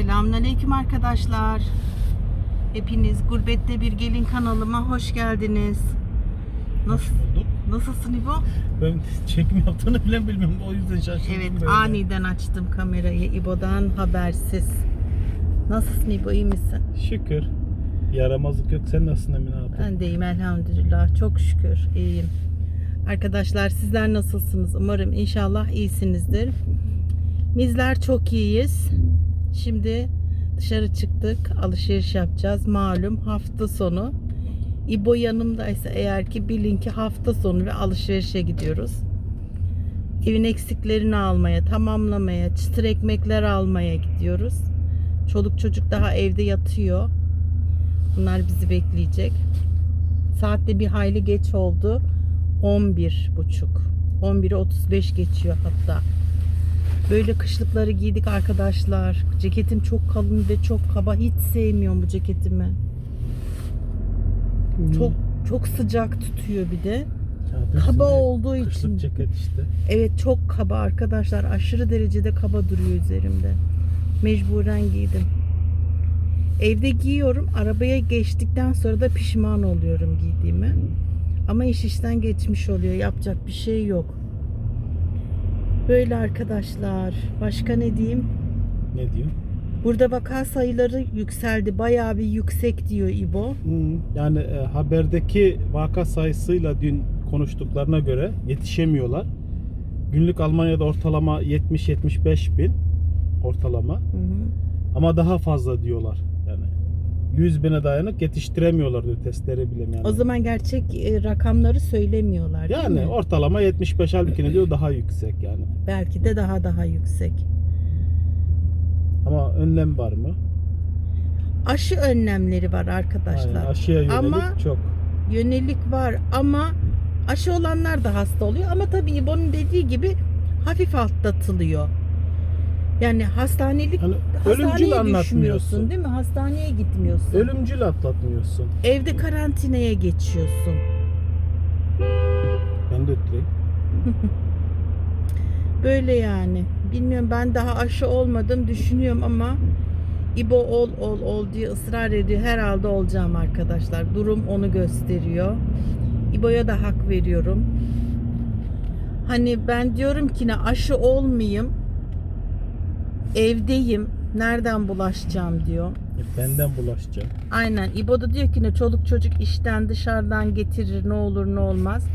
Selamünaleyküm arkadaşlar. Hepiniz Gurbette Bir Gelin kanalıma hoş geldiniz. Nasıl, bulduk. nasılsın İbo? Ben çekim yaptığını bile bilmiyorum. O yüzden şaşırdım. Evet böyle. aniden açtım kamerayı İbo'dan habersiz. Nasılsın İbo iyi misin? Şükür. Yaramazlık yok. Sen nasılsın Emine abi? Ben deyim elhamdülillah çok şükür iyiyim. Arkadaşlar sizler nasılsınız? Umarım inşallah iyisinizdir. Bizler çok iyiyiz. Şimdi dışarı çıktık. Alışveriş yapacağız. Malum hafta sonu. İbo yanımdaysa eğer ki bilin ki hafta sonu ve alışverişe gidiyoruz. Evin eksiklerini almaya, tamamlamaya, çıtır ekmekler almaya gidiyoruz. Çoluk çocuk daha evde yatıyor. Bunlar bizi bekleyecek. Saatte bir hayli geç oldu. 11 buçuk. 11'e 35 geçiyor hatta. Böyle kışlıkları giydik arkadaşlar. Ceketim çok kalın ve çok kaba. Hiç sevmiyorum bu ceketimi. Çok çok sıcak tutuyor bir de. Ya, Kaba olduğu kışlık için. ceket işte. Evet çok kaba arkadaşlar. Aşırı derecede kaba duruyor üzerimde. Mecburen giydim. Evde giyiyorum. Arabaya geçtikten sonra da pişman oluyorum giydiğime. Ama iş işten geçmiş oluyor. Yapacak bir şey yok. Böyle arkadaşlar. Başka ne diyeyim? Ne diyor? Burada vaka sayıları yükseldi. Bayağı bir yüksek diyor İbo. Yani e, haberdeki vaka sayısıyla dün konuştuklarına göre yetişemiyorlar. Günlük Almanya'da ortalama 70-75 bin ortalama. Hı hı. Ama daha fazla diyorlar. Yani 100 bine dayanık yetiştiremiyorlar diyor testleri bile yani. O zaman gerçek e, rakamları söylemiyorlar değil yani mi? ortalama 75 halbuki diyor daha yüksek yani. Belki de daha daha yüksek. Ama önlem var mı? aşı önlemleri var arkadaşlar. Aynen, aşıya yönelik Ama- çok. Yönelik var ama aşı olanlar da hasta oluyor. Ama tabii İbo'nun dediği gibi hafif atlatılıyor. Yani hastanelik Hani ölümcül hastaneye anlatmıyorsun. değil mi? Hastaneye gitmiyorsun. Ölümcül atlatmıyorsun. Evde karantinaya geçiyorsun. Ben de ötüreyim. Böyle yani. Bilmiyorum ben daha aşı olmadım düşünüyorum ama İbo ol ol ol diye ısrar ediyor. Herhalde olacağım arkadaşlar. Durum onu gösteriyor. İbo'ya da hak veriyorum. Hani ben diyorum ki ne aşı olmayayım. Evdeyim. Nereden bulaşacağım diyor. E, Benden bulaşacak. Aynen. İbo da diyor ki ne çoluk çocuk işten dışarıdan getirir ne olur ne olmaz.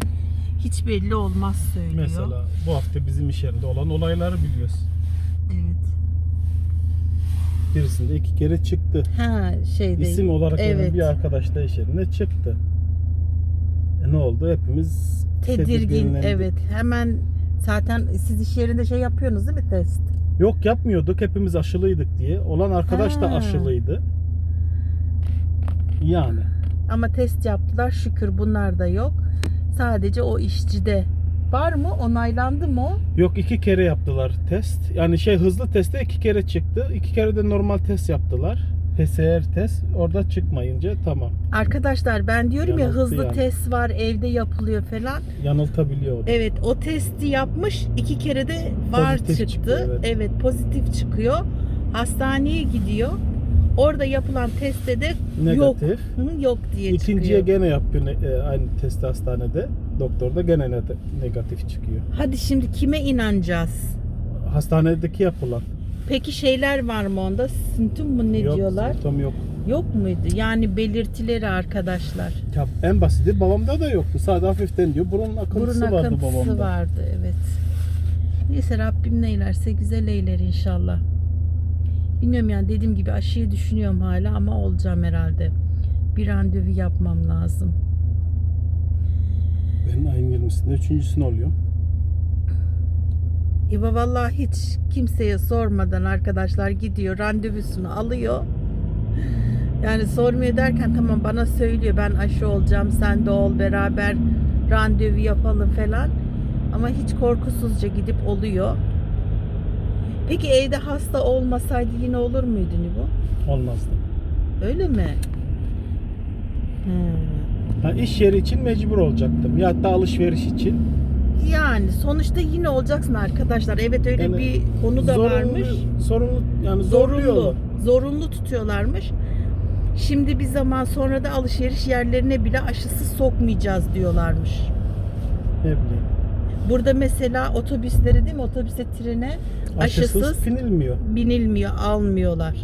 Hiç belli olmaz söylüyor. Mesela bu hafta bizim iş yerinde olan olayları biliyoruz. Evet. Birisinde iki kere çıktı. Ha şey değil. İsim olarak Evet. bir arkadaş da iş yerinde çıktı. E ne oldu? Hepimiz Tedirgin evet. Hemen zaten siz iş yerinde şey yapıyorsunuz değil mi test? Yok yapmıyorduk. Hepimiz aşılıydık diye. Olan arkadaş da Ha. aşılıydı. Yani. Ama test yaptılar şükür bunlar da yok. Sadece o işçide. Var mı? Onaylandı mı o? Yok iki kere yaptılar test. Yani şey hızlı testte iki kere çıktı. İki kere de normal test yaptılar. PCR test. Orada çıkmayınca tamam. Arkadaşlar ben diyorum ya Yanıltı hızlı yani. test var evde yapılıyor falan. Yanıltabiliyor o da. Evet o testi yapmış iki kere de var Pozitif çıktı. çıkıyor, evet. evet pozitif çıkıyor. Hastaneye gidiyor. Orada yapılan testte de yok. Negatif. Hı, yok diye İkinciye çıkıyor. gene yapıyor e, aynı testi hastanede. Doktor da gene ne- negatif çıkıyor. Hadi şimdi kime inanacağız? Hastanedeki yapılan. Peki şeyler var mı onda? Sintom mu ne yok, diyorlar? Semptom yok. Yok muydu? Yani belirtileri arkadaşlar. Ya en basiti babamda da yoktu. Sadece hafiften diyor. Burun akıntısı Burun vardı akıntısı babamda. vardı evet. Neyse Rabbim neylerse güzel eyler inşallah. Bilmiyorum yani dediğim gibi aşıyı düşünüyorum hala ama olacağım herhalde. Bir randevu yapmam lazım. Ben ayın 20'sinde üçüncüsünü oluyor. İba vallahi hiç kimseye sormadan arkadaşlar gidiyor randevusunu alıyor. Yani sormuyor derken tamam bana söylüyor ben aşı olacağım sen de ol beraber randevu yapalım falan. Ama hiç korkusuzca gidip oluyor. Peki evde hasta olmasaydı yine olur muydu bu? Olmazdı. Öyle mi? Hmm. Ha, iş yeri için mecbur olacaktım. Ya hatta alışveriş için. Yani sonuçta yine olacaksın arkadaşlar. Evet öyle Yani bir konu da zorunlu, varmış. Sorumlu yani Zorunlu. zorluyorlar. Zorunlu tutuyorlarmış. Şimdi bir zaman sonra da alışveriş yerlerine bile aşısız sokmayacağız diyorlarmış. Ne bileyim. Burada mesela otobüslere değil mi? Otobüse, trene Aşısız, aşısız binilmiyor. binilmiyor, almıyorlar.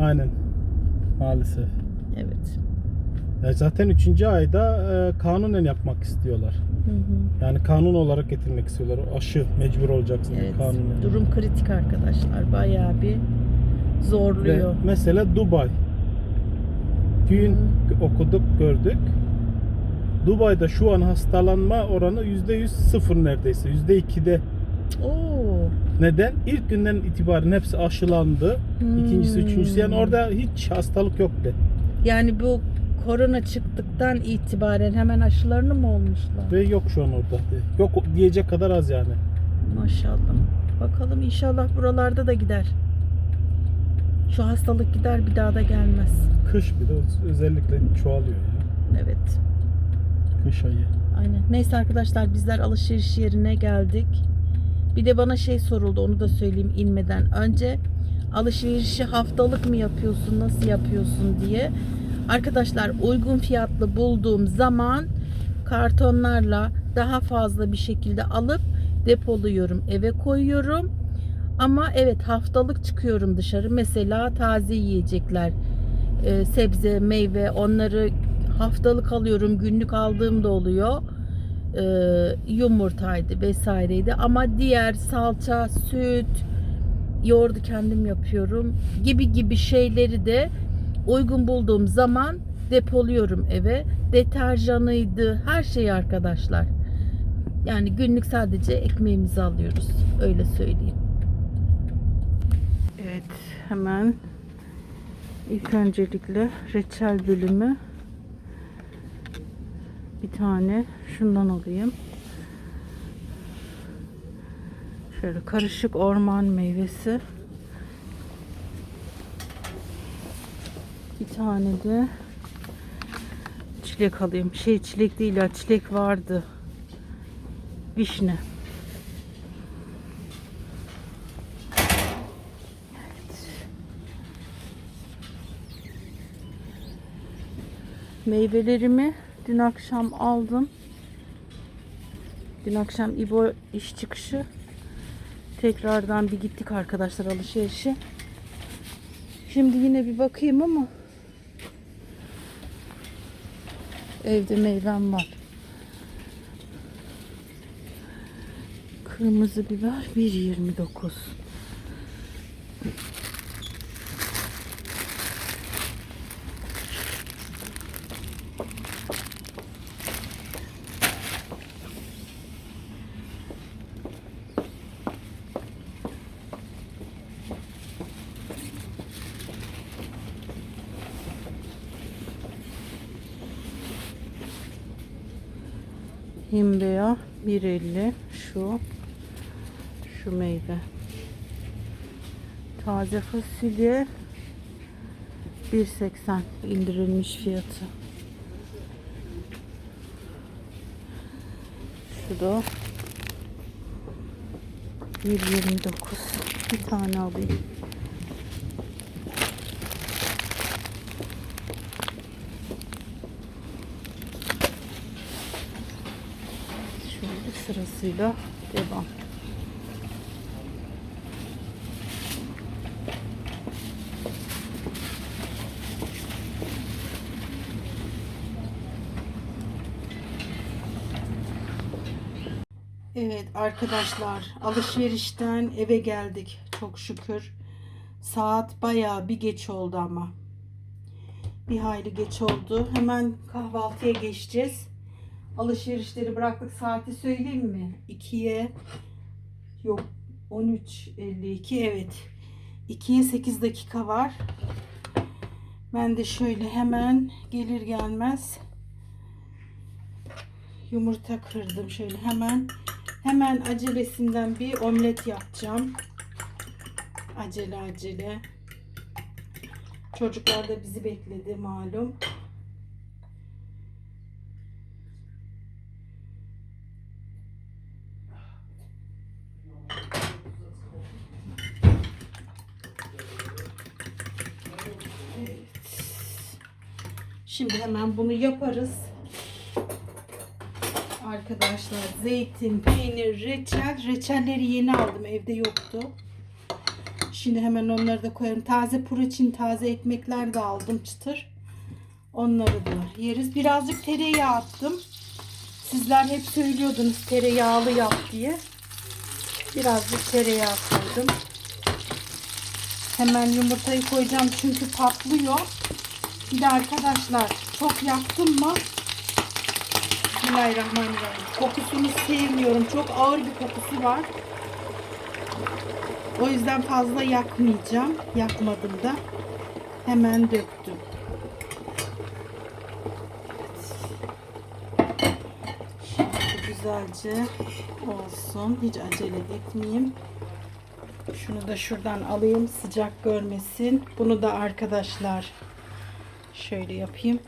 Aynen. Maalesef. Evet. Ya zaten 3. ayda e, kanunen yapmak istiyorlar. Hı hı. Yani kanun olarak getirmek istiyorlar. Aşı mecbur olacaksın Evet. kanunen. Durum kritik arkadaşlar. Bayağı bir Ve zorluyor. mesela Dubai. Dün okuduk, gördük. Dubai'de şu an hastalanma oranı %100 sıfır neredeyse. %2'de. Oo. Neden? İlk günden itibaren hepsi aşılandı. Hmm. İkincisi, üçüncüsü yani orada hiç hastalık yoktu. Yani bu korona çıktıktan itibaren hemen aşılarını mı olmuşlar? Ve yok şu an orada. Yok diyecek kadar az yani. Maşallah. Bakalım inşallah buralarda da gider. Şu hastalık gider bir daha da gelmez. Kış bir de özellikle çoğalıyor ya. Evet. Kış ayı. Aynen. Neyse arkadaşlar bizler alışveriş yerine geldik. Bir de bana şey soruldu onu da söyleyeyim inmeden önce. Alışverişi haftalık mı yapıyorsun, nasıl yapıyorsun diye. Arkadaşlar uygun fiyatlı bulduğum zaman kartonlarla daha fazla bir şekilde alıp depoluyorum, eve koyuyorum. Ama evet haftalık çıkıyorum dışarı. Mesela taze yiyecekler, e, sebze, meyve onları haftalık alıyorum. Günlük aldığım da oluyor. E, yumurtaydı vesaireydi. Ama diğer salça, süt, yoğurdu kendim yapıyorum gibi gibi şeyleri de uygun bulduğum zaman depoluyorum eve. Deterjanıydı, her şeyi arkadaşlar. Yani günlük sadece ekmeğimizi alıyoruz. Öyle söyleyeyim. Evet, hemen ilk öncelikle reçel bölümü bir tane şundan alayım. Şöyle karışık orman meyvesi. Bir tane de çilek alayım. Şey çilek değil ya çilek vardı. Vişne. Meyvelerimi dün akşam aldım. Dün akşam İbo iş çıkışı tekrardan bir gittik arkadaşlar alışverişe. Şimdi yine bir bakayım ama evde meyvem var. Kırmızı biber 1.29. Himbea 1.50 şu şu meyve. Taze fasulye 1.80 indirilmiş fiyatı. Şu da 1.29 bir tane alayım. Şöyle sırasıyla devam. Evet arkadaşlar alışverişten eve geldik çok şükür. Saat bayağı bir geç oldu ama. Bir hayli geç oldu. Hemen kahvaltıya geçeceğiz. Alışverişleri bıraktık. Saati söyleyeyim mi? 2'ye yok 13.52 evet. 2'ye 8 dakika var. Ben de şöyle hemen gelir gelmez yumurta kırdım. Şöyle hemen hemen acelesinden bir omlet yapacağım. Acele acele. Çocuklar da bizi bekledi malum. Evet. Şimdi hemen bunu yaparız. Arkadaşlar zeytin, peynir, reçel. Reçelleri yeni aldım. Evde yoktu. Şimdi hemen onları da koyarım. Taze puraçin, taze ekmekler de aldım çıtır. Onları da yeriz. Birazcık tereyağı attım. Sizler hep söylüyordunuz tereyağlı yap diye. Birazcık tereyağı koydum. Hemen yumurtayı koyacağım çünkü patlıyor. Bir de arkadaşlar çok yaktım mı? Bismillahirrahmanirrahim. Kokusunu sevmiyorum. Çok ağır bir kokusu var. O yüzden fazla yakmayacağım. Yakmadım da. Hemen döktüm. Şimdi güzelce olsun. Hiç acele etmeyeyim. Şunu da şuradan alayım sıcak görmesin. Bunu da arkadaşlar şöyle yapayım.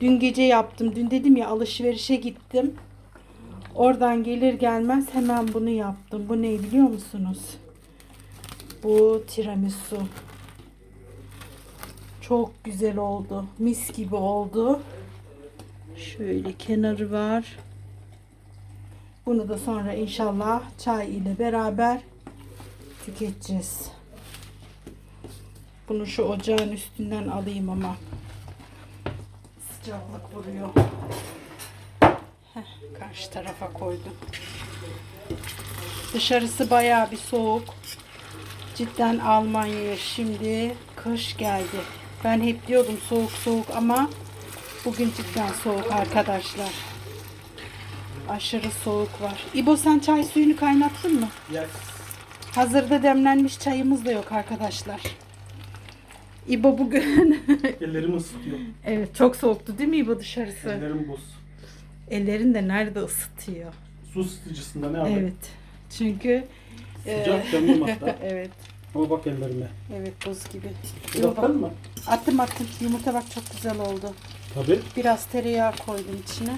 Dün gece yaptım. Dün dedim ya alışverişe gittim. Oradan gelir gelmez hemen bunu yaptım. Bu ne biliyor musunuz? Bu tiramisu. Çok güzel oldu. Mis gibi oldu. Şöyle kenarı var. Bunu da sonra inşallah çay ile beraber tüketeceğiz. Bunu şu ocağın üstünden alayım ama sıcaklık vuruyor. Heh, karşı tarafa koydum. Dışarısı bayağı bir soğuk. Cidden Almanya'ya şimdi kış geldi. Ben hep diyordum soğuk soğuk ama bugün cidden soğuk arkadaşlar. Aşırı soğuk var. İbo sen çay suyunu kaynattın mı? Yes. Hazırda demlenmiş çayımız da yok arkadaşlar. İbo bugün Ellerimi ısıtıyor. evet çok soğuktu değil mi İbo dışarısı? Ellerim buz. Ellerin de nerede ısıtıyor? Su ısıtıcısında ne yapayım? Evet. Çünkü e, Sıcak yanıyorum hatta. evet. Ama bak ellerime. Evet buz gibi. Bak- bakalım mı? Attım attım. Yumurta bak çok güzel oldu. Tabii. Biraz tereyağı koydum içine.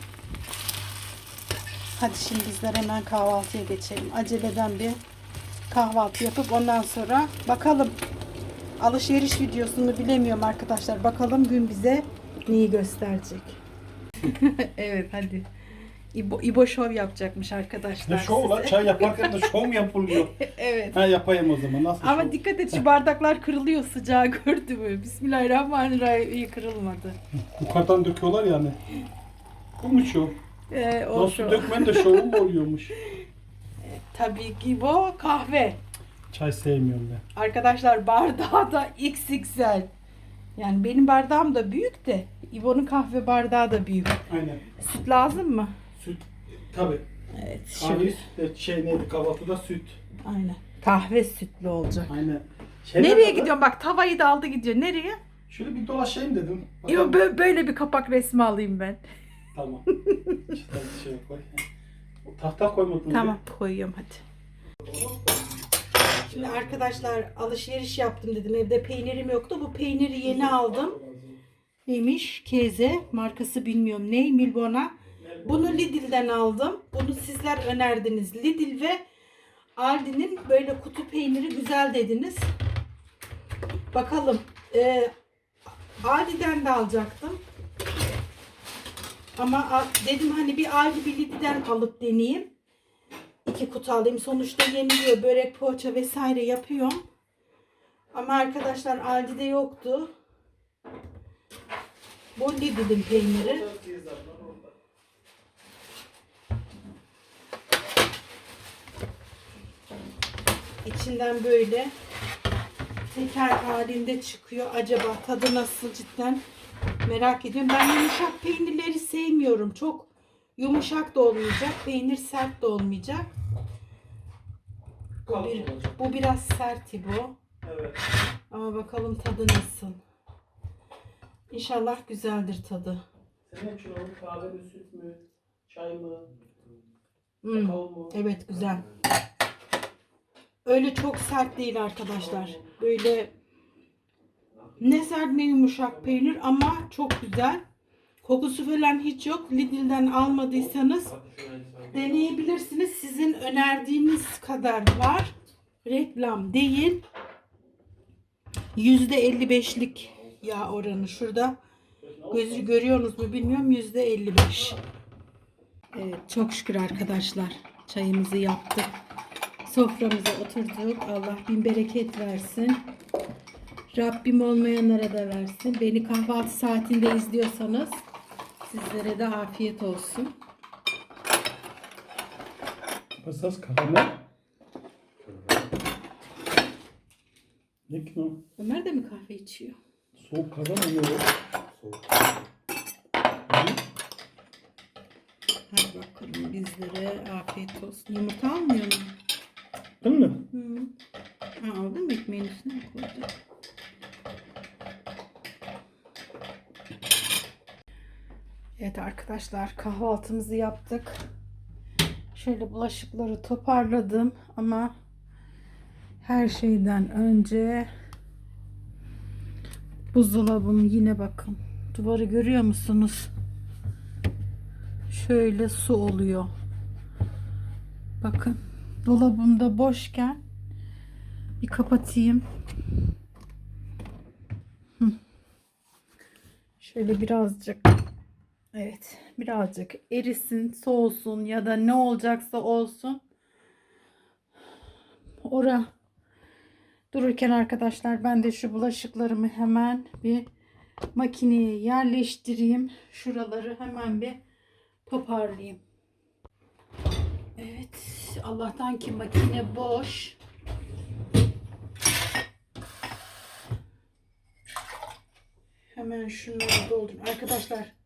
Hadi şimdi bizler hemen kahvaltıya geçelim. Aceleden bir kahvaltı yapıp ondan sonra bakalım. Alışveriş videosunu bilemiyorum arkadaşlar. Bakalım gün bize neyi gösterecek. evet hadi. İbo, İbo şov yapacakmış arkadaşlar. Ne şov lan? Çay yaparken de şov mu yapılıyor? evet. ha yapayım o zaman. Nasıl Ama şov? dikkat et şu bardaklar kırılıyor sıcağı gördü mü? Bismillahirrahmanirrahim iyi kırılmadı. Yukarıdan döküyorlar yani. Bu mu şov? Ee, o Nasıl şov. dökmen de şovu mu oluyormuş? Tabii ki bu kahve. Çay sevmiyorum ben. Arkadaşlar bardağı da XXL. Yani benim bardağım da büyük de İbo'nun kahve bardağı da büyük. Aynen. Süt lazım mı? Süt. Tabii. Evet. Kahve Şöyle. süt. Şey neydi kahvaltıda süt. Aynen. Kahve sütlü olacak. Aynen. Şey Nereye nerede? gidiyorsun? Bak tavayı da aldı gidiyor. Nereye? Şöyle bir dolaşayım dedim. İbo Bakalım. bö- böyle bir kapak resmi alayım ben. Tamam. İşte bir şey koy. Tahta koymadın. Tamam koyuyorum hadi. Şimdi arkadaşlar alışveriş yaptım dedim. Evde peynirim yoktu. Bu peyniri yeni aldım. Neymiş? Keze. Markası bilmiyorum ne. Milbona. Bunu Lidl'den aldım. Bunu sizler önerdiniz. Lidl ve Aldi'nin böyle kutu peyniri güzel dediniz. Bakalım. Ee, Aldi'den de alacaktım. Ama dedim hani bir Aldi bir Lidl'den alıp deneyeyim. İki kutu alayım. Sonuçta yeniliyor. Börek, poğaça vesaire yapıyorum. Ama arkadaşlar Aldi'de yoktu. Bu Lidl'in peyniri. İçinden böyle teker halinde çıkıyor. Acaba tadı nasıl cidden merak ediyorum. Ben yumuşak peynirleri sevmiyorum. Çok yumuşak da olmayacak. Peynir sert de olmayacak. Bu, bir, bu biraz sert bu. Evet. Ama bakalım tadı nasıl. İnşallah güzeldir tadı. Senin için oğlum kahve mi, süt mü, çay mı, Hmm, mu? Evet güzel. Öyle çok sert değil arkadaşlar. Böyle ne sert ne yumuşak peynir ama çok güzel. Kokusu falan hiç yok. Lidl'den almadıysanız deneyebilirsiniz. Sizin önerdiğiniz kadar var. Reklam değil. %55'lik yağ oranı. Şurada gözü görüyorsunuz mu bilmiyorum yüzde 55. Evet çok şükür arkadaşlar çayımızı yaptık. Soframıza oturduk. Allah bin bereket versin. Rabbim olmayanlara da versin. Beni kahvaltı saatinde izliyorsanız sizlere de afiyet olsun. Was das? Karamell? Ne ki o? Ömer de mi kahve içiyor? Soğuk karamel yok. Hadi bakalım bizlere afiyet olsun. Yumurta almıyor mu? Değil mi? Hı. Ha, aldın mı ekmeğin üstüne mi koydun? Evet arkadaşlar kahvaltımızı yaptık. Şöyle bulaşıkları toparladım ama her şeyden önce buzdolabım yine bakın. Duvarı görüyor musunuz? Şöyle su oluyor. Bakın dolabımda boşken bir kapatayım. Şöyle birazcık evet birazcık erisin soğusun ya da ne olacaksa olsun. Ora dururken arkadaşlar ben de şu bulaşıklarımı hemen bir makineye yerleştireyim. Şuraları hemen bir toparlayayım. Evet. Allah'tan ki makine boş. Hemen şunları doldurayım. Arkadaşlar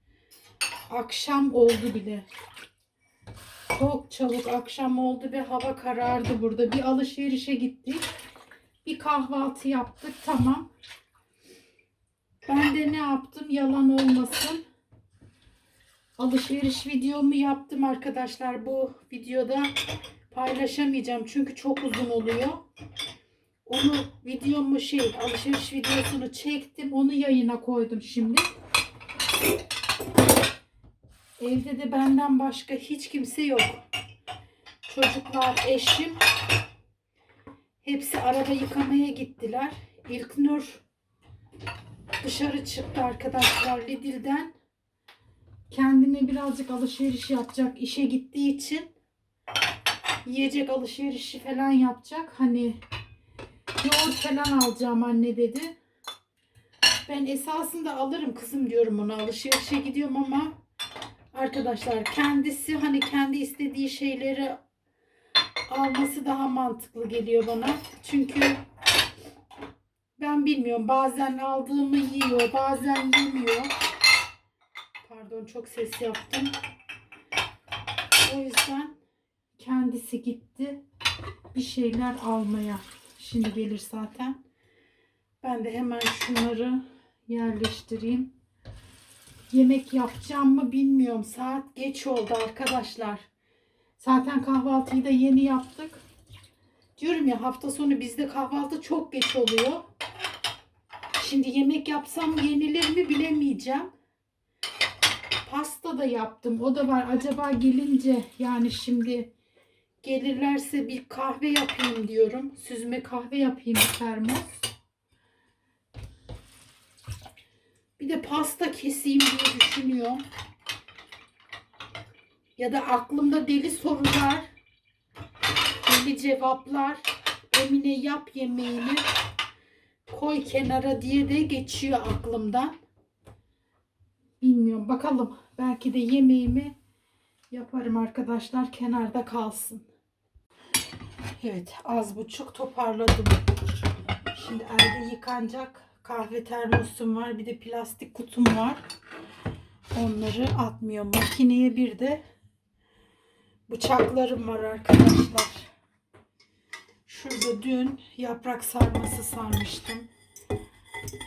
akşam oldu bile. Çok çabuk akşam oldu ve hava karardı burada. Bir alışverişe gittik. Bir kahvaltı yaptık. Tamam. Ben de ne yaptım? Yalan olmasın alışveriş videomu yaptım arkadaşlar. Bu videoda paylaşamayacağım çünkü çok uzun oluyor. Onu videomu şey alışveriş videosunu çektim. Onu yayına koydum şimdi. Evde de benden başka hiç kimse yok. Çocuklar, eşim hepsi araba yıkamaya gittiler. İlknur dışarı çıktı arkadaşlar Lidl'den kendine birazcık alışveriş yapacak işe gittiği için yiyecek alışverişi falan yapacak. Hani yoğurt falan alacağım anne dedi. Ben esasında alırım kızım diyorum ona alışverişe gidiyorum ama arkadaşlar kendisi hani kendi istediği şeyleri alması daha mantıklı geliyor bana. Çünkü ben bilmiyorum bazen aldığımı yiyor bazen yemiyor. Pardon çok ses yaptım. O yüzden kendisi gitti bir şeyler almaya. Şimdi gelir zaten. Ben de hemen şunları yerleştireyim. Yemek yapacağım mı bilmiyorum. Saat geç oldu arkadaşlar. Zaten kahvaltıyı da yeni yaptık. Diyorum ya hafta sonu bizde kahvaltı çok geç oluyor. Şimdi yemek yapsam yenilir mi bilemeyeceğim. Pasta da yaptım. O da var. Acaba gelince yani şimdi gelirlerse bir kahve yapayım diyorum. Süzme kahve yapayım termos. Bir de pasta keseyim diye düşünüyorum. Ya da aklımda deli sorular, deli cevaplar. Emine yap yemeğini koy kenara diye de geçiyor aklımdan. Bilmiyorum bakalım. Belki de yemeğimi yaparım arkadaşlar. Kenarda kalsın. Evet az buçuk toparladım. Şimdi elde yıkanacak kahve termosum var. Bir de plastik kutum var. Onları atmıyorum. Makineye bir de bıçaklarım var arkadaşlar. Şurada dün yaprak sarması sarmıştım.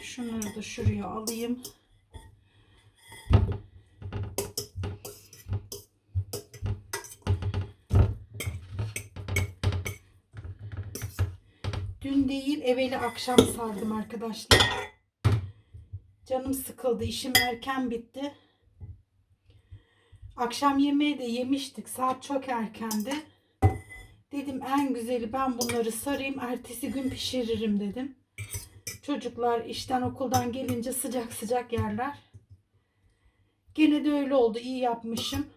Şunları da şuraya alayım. Değil evveli akşam sardım arkadaşlar. Canım sıkıldı. İşim erken bitti. Akşam yemeği de yemiştik. Saat çok erkendi. Dedim en güzeli ben bunları sarayım. Ertesi gün pişiririm dedim. Çocuklar işten okuldan gelince sıcak sıcak yerler. Gene de öyle oldu. İyi yapmışım.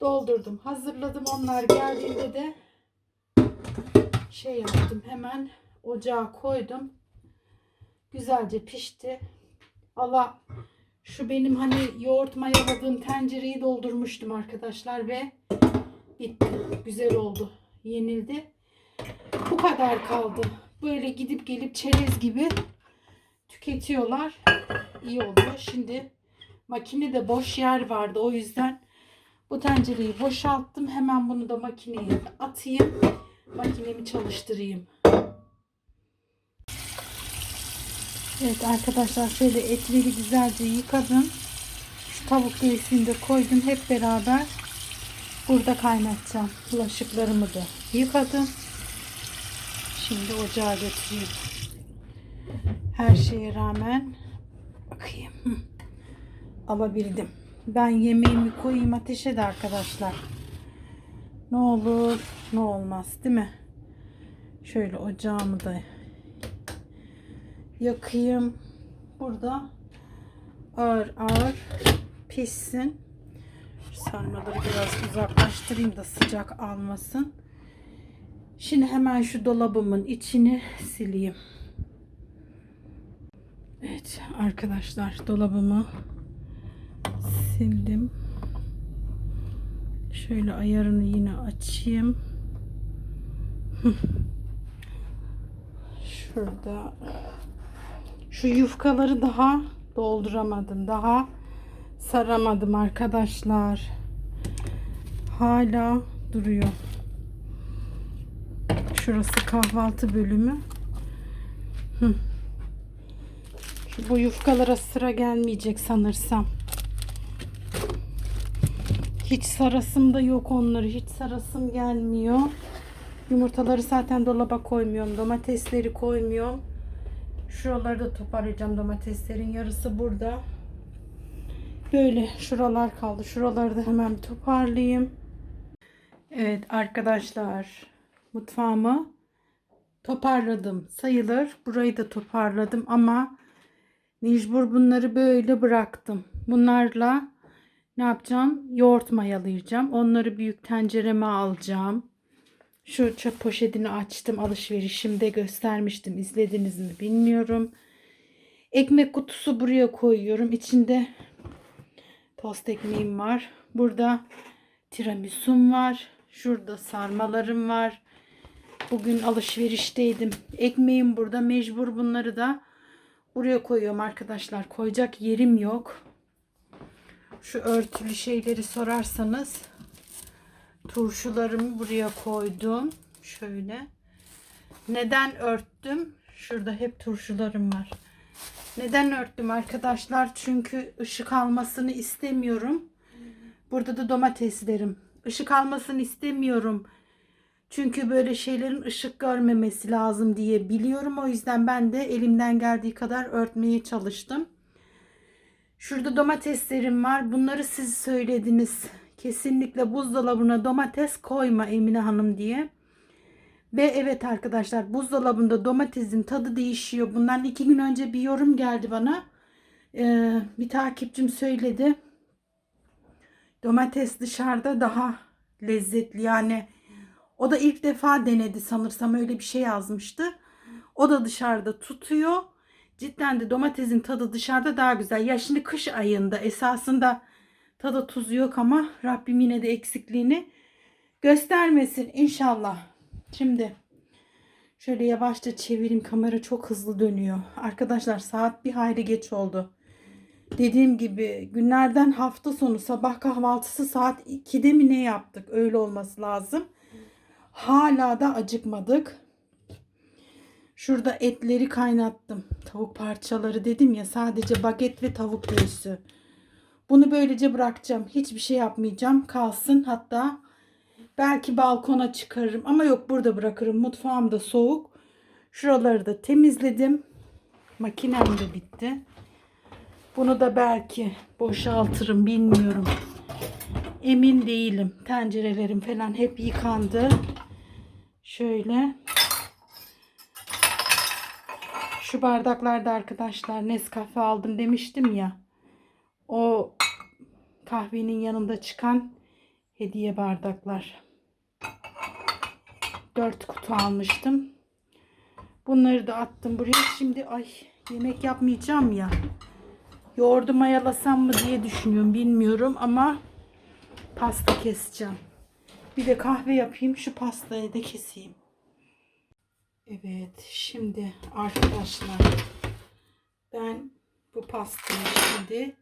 Doldurdum. Hazırladım. Onlar geldiğinde de şey yaptım. Hemen ocağa koydum. Güzelce pişti. Allah şu benim hani yoğurt mayaladığım tencereyi doldurmuştum arkadaşlar ve bitti. Güzel oldu. Yenildi. Bu kadar kaldı. Böyle gidip gelip çerez gibi tüketiyorlar. İyi oluyor. Şimdi makinede boş yer vardı. O yüzden bu tencereyi boşalttım. Hemen bunu da makineye atayım. Makinemi çalıştırayım. Evet arkadaşlar şöyle etleri güzelce yıkadım. Şu tavuk göğsünü de koydum. Hep beraber burada kaynatacağım. Bulaşıklarımı da yıkadım. Şimdi ocağa götüreyim. Her şeye rağmen bakayım. Alabildim. Ben yemeğimi koyayım ateşe de arkadaşlar. Ne olur ne olmaz değil mi? Şöyle ocağımı da yakayım. Burada ağır ağır pişsin. Şu sarmaları biraz uzaklaştırayım da sıcak almasın. Şimdi hemen şu dolabımın içini sileyim. Evet arkadaşlar dolabımı sildim. Şöyle ayarını yine açayım. Şurada şu yufkaları daha dolduramadım. Daha saramadım arkadaşlar. Hala duruyor. Şurası kahvaltı bölümü. Şu bu yufkalara sıra gelmeyecek sanırsam. Hiç sarasım da yok onları. Hiç sarasım gelmiyor. Yumurtaları zaten dolaba koymuyorum. Domatesleri koymuyorum. Şuraları da toparlayacağım. Domateslerin yarısı burada. Böyle şuralar kaldı. Şuraları da hemen toparlayayım. Evet arkadaşlar. Mutfağımı toparladım sayılır. Burayı da toparladım ama mecbur bunları böyle bıraktım. Bunlarla ne yapacağım? Yoğurt mayalayacağım. Onları büyük tencereme alacağım. Şu çöp poşetini açtım. Alışverişimde göstermiştim. İzlediniz mi bilmiyorum. Ekmek kutusu buraya koyuyorum. İçinde tost ekmeğim var. Burada tiramisum var. Şurada sarmalarım var. Bugün alışverişteydim. Ekmeğim burada. Mecbur bunları da buraya koyuyorum arkadaşlar. Koyacak yerim yok. Şu örtülü şeyleri sorarsanız turşularımı buraya koydum. Şöyle. Neden örttüm? Şurada hep turşularım var. Neden örttüm arkadaşlar? Çünkü ışık almasını istemiyorum. Burada da domateslerim. Işık almasını istemiyorum. Çünkü böyle şeylerin ışık görmemesi lazım diye biliyorum. O yüzden ben de elimden geldiği kadar örtmeye çalıştım. Şurada domateslerim var. Bunları siz söylediniz. Kesinlikle buzdolabına domates koyma Emine Hanım diye. Ve evet arkadaşlar buzdolabında domatesin tadı değişiyor. Bundan iki gün önce bir yorum geldi bana. Ee, bir takipçim söyledi. Domates dışarıda daha lezzetli yani. O da ilk defa denedi sanırsam öyle bir şey yazmıştı. O da dışarıda tutuyor. Cidden de domatesin tadı dışarıda daha güzel. Ya şimdi kış ayında esasında tadı tuzu yok ama Rabbim yine de eksikliğini göstermesin inşallah. Şimdi şöyle yavaşça çevireyim. Kamera çok hızlı dönüyor. Arkadaşlar saat bir hayli geç oldu. Dediğim gibi günlerden hafta sonu sabah kahvaltısı saat 2'de mi ne yaptık? Öyle olması lazım. Hala da acıkmadık. Şurada etleri kaynattım. Tavuk parçaları dedim ya sadece baget ve tavuk göğsü. Bunu böylece bırakacağım. Hiçbir şey yapmayacağım. Kalsın. Hatta belki balkona çıkarırım. Ama yok burada bırakırım. Mutfağım da soğuk. Şuraları da temizledim. Makinem de bitti. Bunu da belki boşaltırım bilmiyorum. Emin değilim. Tencerelerim falan hep yıkandı. Şöyle. Şu bardaklarda arkadaşlar Nescafe aldım demiştim ya. O kahvenin yanında çıkan hediye bardaklar. Dört kutu almıştım. Bunları da attım buraya. Şimdi ay yemek yapmayacağım ya. Yoğurdu mayalasam mı diye düşünüyorum bilmiyorum ama pasta keseceğim. Bir de kahve yapayım şu pastayı da keseyim. Evet şimdi arkadaşlar ben bu pastayı şimdi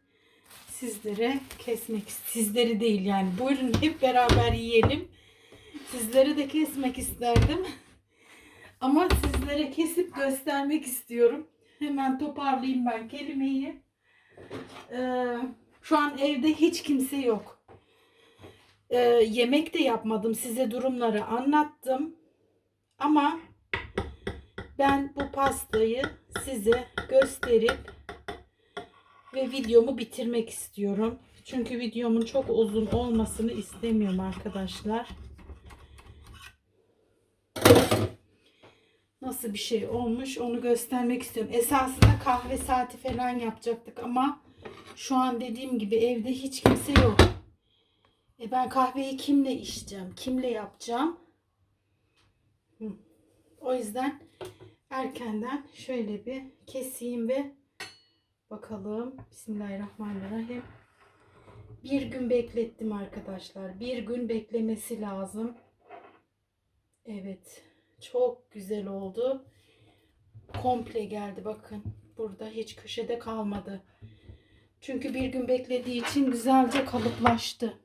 sizlere kesmek sizleri değil yani buyurun hep beraber yiyelim. Sizleri de kesmek isterdim. Ama sizlere kesip göstermek istiyorum. Hemen toparlayayım ben kelimeyi. Ee, şu an evde hiç kimse yok. Ee, yemek de yapmadım. Size durumları anlattım. Ama ben bu pastayı size gösterip ve videomu bitirmek istiyorum. Çünkü videomun çok uzun olmasını istemiyorum arkadaşlar. Nasıl bir şey olmuş onu göstermek istiyorum. Esasında kahve saati falan yapacaktık ama şu an dediğim gibi evde hiç kimse yok. E ben kahveyi kimle içeceğim? Kimle yapacağım? O yüzden erkenden şöyle bir keseyim ve bakalım. Bismillahirrahmanirrahim. Bir gün beklettim arkadaşlar. Bir gün beklemesi lazım. Evet. Çok güzel oldu. Komple geldi bakın. Burada hiç köşede kalmadı. Çünkü bir gün beklediği için güzelce kalıplaştı.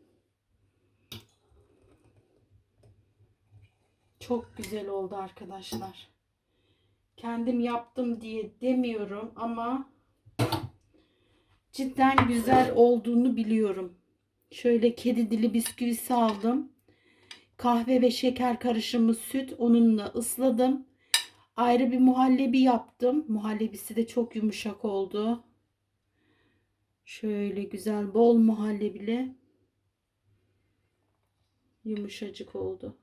Çok güzel oldu arkadaşlar. Kendim yaptım diye demiyorum ama cidden güzel olduğunu biliyorum. Şöyle kedi dili bisküvisi aldım. Kahve ve şeker karışımı süt onunla ısladım. Ayrı bir muhallebi yaptım. Muhallebisi de çok yumuşak oldu. Şöyle güzel bol muhallebili. Yumuşacık oldu.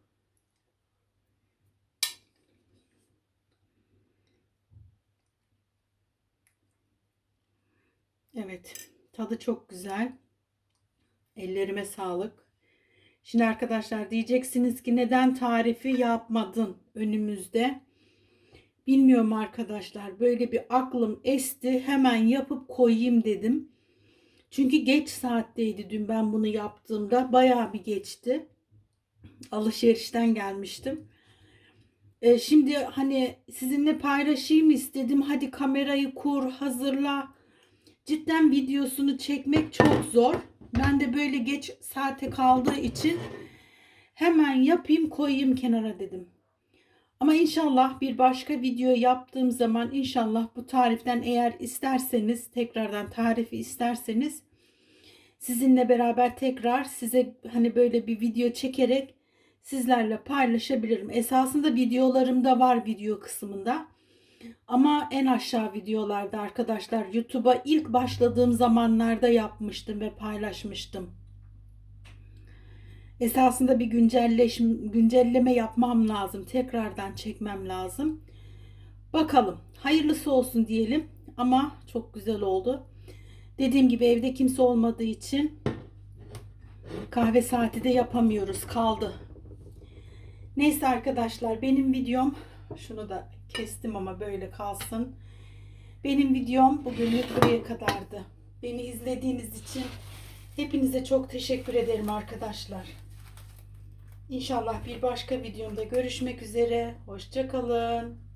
Evet. Tadı çok güzel. Ellerime sağlık. Şimdi arkadaşlar diyeceksiniz ki neden tarifi yapmadın önümüzde? Bilmiyorum arkadaşlar. Böyle bir aklım esti. Hemen yapıp koyayım dedim. Çünkü geç saatteydi dün ben bunu yaptığımda. Bayağı bir geçti. Alışverişten gelmiştim. E, şimdi hani sizinle paylaşayım istedim. Hadi kamerayı kur, hazırla. Cidden videosunu çekmek çok zor. Ben de böyle geç saate kaldığı için hemen yapayım koyayım kenara dedim. Ama inşallah bir başka video yaptığım zaman inşallah bu tariften eğer isterseniz tekrardan tarifi isterseniz sizinle beraber tekrar size hani böyle bir video çekerek sizlerle paylaşabilirim. Esasında videolarımda var video kısmında. Ama en aşağı videolarda arkadaşlar YouTube'a ilk başladığım zamanlarda yapmıştım ve paylaşmıştım. Esasında bir güncelleş, güncelleme yapmam lazım. Tekrardan çekmem lazım. Bakalım. Hayırlısı olsun diyelim. Ama çok güzel oldu. Dediğim gibi evde kimse olmadığı için kahve saati de yapamıyoruz. Kaldı. Neyse arkadaşlar benim videom şunu da kestim ama böyle kalsın. Benim videom bugünlük buraya kadardı. Beni izlediğiniz için hepinize çok teşekkür ederim arkadaşlar. İnşallah bir başka videomda görüşmek üzere. Hoşçakalın.